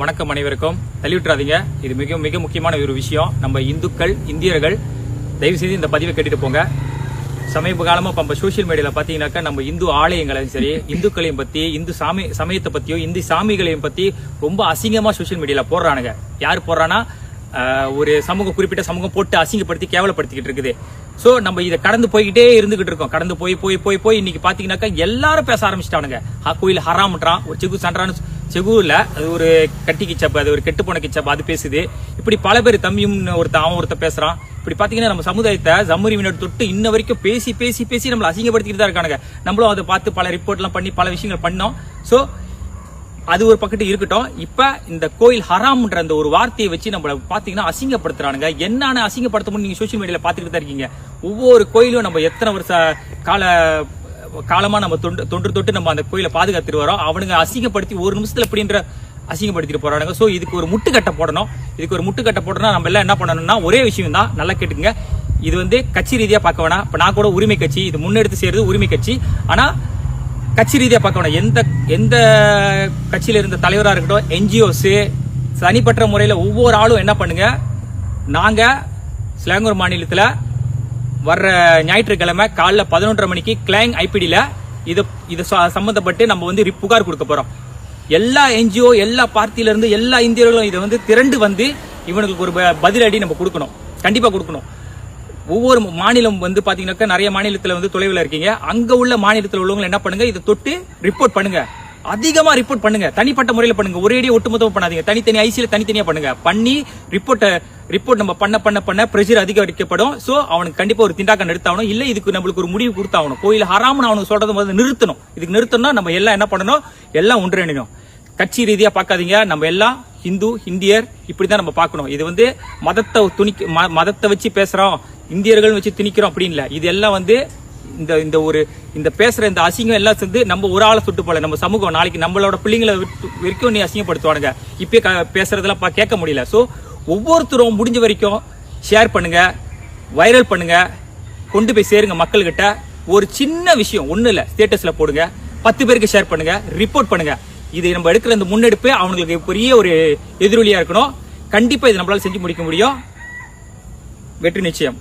வணக்கம் அனைவருக்கும். தள்ளிவிட்டுறாதீங்க. இது மிக மிக முக்கியமான ஒரு விஷயம். நம்ம இந்துக்கள் இந்தியர்கள் தயவு செய்து இந்த பதிவை கேட்டுட்டு போங்க. சமீப காலமாக இப்போ நம்ம சோஷியல் மீடியாவில் பார்த்தீங்கன்னாக்கா நம்ம இந்து ஆலயங்களையும் சரி இந்துக்களையும் பற்றி இந்து சாமி சமயத்தை பற்றியும் இந்து சாமிகளையும் பற்றி ரொம்ப அசிங்கமாக சோஷியல் மீடியாவில் போடுறானுங்க. யார் போடுறானா ஒரு சமூகம் குறிப்பிட்ட சமூகம் போட்டு அசிங்கப்படுத்தி கேவலப்படுத்திக்கிட்டு இருக்குது. ஸோ நம்ம இதை கடந்து போய்கிட்டே இருந்துகிட்டு இருக்கோம். கடந்து போய் போய் போய் போய் இன்னைக்கு பார்த்தீங்கன்னாக்கா எல்லாரும் பேச ஆரம்பிச்சிட்டானுங்க. ஹ, கோயில் ஹராம்ன்றான் ஒரு செகு செகுல அது ஒரு கட்டி கிச்சப்பு அது ஒரு கெட்டு போன கிச்சப்பு அது பேசுது. இப்படி பல பேர் தம்பியும் ஒருத்தன் அவன் ஒருத்தன் பேசுறான். இப்படி பாத்தீங்கன்னா நம்ம சமுதாயத்தை ஜம்முரிவினர் தொட்டு இன்ன வரைக்கும் பேசி பேசி பேசி நம்மளை அசிங்கப்படுத்திக்கிட்டு தான் இருக்கானுங்க. நம்மளும் அதை பார்த்து பல ரிப்போர்ட்லாம் பண்ணி பல விஷயங்கள் பண்ணோம். சோ அது ஒரு பக்கத்து இருக்கட்டும். இப்ப இந்த கோயில் ஹராம்ன்ற அந்த ஒரு வார்த்தையை வச்சு நம்மள பாத்தீங்கன்னா அசிங்கப்படுத்துறானுங்க. என்னென்ன அசிங்கப்படுத்த நீங்க சோஷியல் மீடியால பாத்துக்கிட்டு தான் இருக்கீங்க. ஒவ்வொரு கோயிலும் நம்ம எத்தனை வருஷ கால காலமாக நம்ம தொண்டு தொன்று தொட்டு நம்ம அந்த கோயிலை பாதுகாத்துட்டு வரோம். அவனுங்க அசிங்கப்படுத்தி ஒரு நிமிஷத்தில் எப்படின்ற அசிங்கப்படுத்திட்டு போறானுங்க. ஸோ இதுக்கு ஒரு முட்டுக்கட்டை போடணும். இதுக்கு ஒரு முட்டுக்கட்டை போடணும் நம்ம எல்லாம் என்ன பண்ணணும்னா ஒரே விஷயம் தான். நல்லா கேட்டுங்க இது வந்து கட்சி ரீதியாக பார்க்க வேணாம். இப்போ நான் கூட உரிமை கட்சி இது முன்னெடுத்து செய்கிறது உரிமை கட்சி. ஆனால் கட்சி ரீதியாக பார்க்க வேணாம். எந்த எந்த கட்சியில் இருந்த தலைவராக இருக்கட்டும் என்ஜிஓஸு தனிப்பட்ட முறையில் ஒவ்வொரு ஆளும் என்ன பண்ணுங்க? நாங்கள் சிலாங்கூர் மாநிலத்தில் வர்ற ஞாயிற்றுக்கிழமை காலைல பதினொன்றரை மணிக்கு கிளாங் ஐபிடியில் இது இது ச- நம்ம வந்து புகார் கொடுக்க போகிறோம் எல்லா என்ஜிஓ எல்லா பார்ட்டியிலேருந்து எல்லா இந்தியர்களும் இதை வந்து திரண்டு வந்து இவனுக்கு ஒரு ப- பதிலடி நம்ம கொடுக்கணும். கண்டிப்பாக கொடுக்கணும். ஒவ்வொரு மாநிலம் வந்து பார்த்தீங்கன்னாக்கா நிறைய மாநிலத்தில் வந்து தொலைவில் இருக்கீங்க. அங்கே உள்ள மாநிலத்தில் உள்ளவங்க என்ன பண்ணுங்க? இதை தொட்டு ரிப்போர்ட் பண்ணுங்க. அதிகமாக ரிப்போர்ட் பண்ணுங்க. தனிப்பட்ட முறையில் பண்ணுங்க. ஒரேடியே ஒட்டுமொத்தமாக பண்ணாதீங்க. தனித்தனி ஐசியில் தனித்தனியாக பண்ணுங்க. பண்ணி ரிப்போர்ட்டை ரிப்போர்ட் நம்ம பண்ண பண்ண பண்ண பிரஷர் அதிகரிக்கப்படும். சோ அவனுக்கு கண்டிப்பா ஒரு திண்டாக்கம் நிறுத்தாகணும் இல்ல இதுக்கு நம்மளுக்கு ஒரு முடிவு கொடுத்தாகணும். கோயில் ஹராமன் அவனுக்கு சொல்றது முதல்ல நிறுத்தணும். இதுக்கு நிறுத்தணும்னா நம்ம எல்லாம் என்ன பண்ணணும்? எல்லாம் ஒன்றிணைணும் கட்சி ரீதியா பார்க்காதீங்க. நம்ம எல்லாம் இந்து இந்தியர் இப்படிதான் நம்ம பார்க்கணும். இது வந்து மதத்தை துணிக்க ம- மதத்தை வச்சு பேசுறோம். இந்தியர்கள் வச்சு திணிக்கிறோம் அப்படின்னு இது எல்லாம் வந்து இந்த இந்த ஒரு இந்த பேசுற இந்த அசிங்கம் எல்லாம் சேர்ந்து நம்ம ஒரு ஆளை சுட்டு போல நம்ம சமூகம் நாளைக்கு நம்மளோட பிள்ளைங்களை வரைக்கும் நீ அசிங்கப்படுத்துவானுங்க. இப்பயே பேசுறதெல்லாம் பா- கேட்க முடியல. சோ ஒவ்வொருத்தரும் முடிஞ்ச வரைக்கும் ஷேர் பண்ணுங்கள் வைரல் பண்ணுங்கள் கொண்டு போய் சேருங்க மக்கள்கிட்ட. ஒரு சின்ன விஷயம் ஒன்றும் இல்லை. ஸ்டேட்டஸில் போடுங்க. பத்து பேருக்கு ஷேர் பண்ணுங்கள் ரிப்போர்ட் பண்ணுங்கள் இது நம்ம எடுக்கிற இந்த முன்னெடுப்பு அவங்களுக்கு பெரிய ஒரு எதிரொலியாக இருக்கணும். கண்டிப்பாக இது நம்மளால் செஞ்சு முடிக்க முடியும். வெற்றி நிச்சயம்.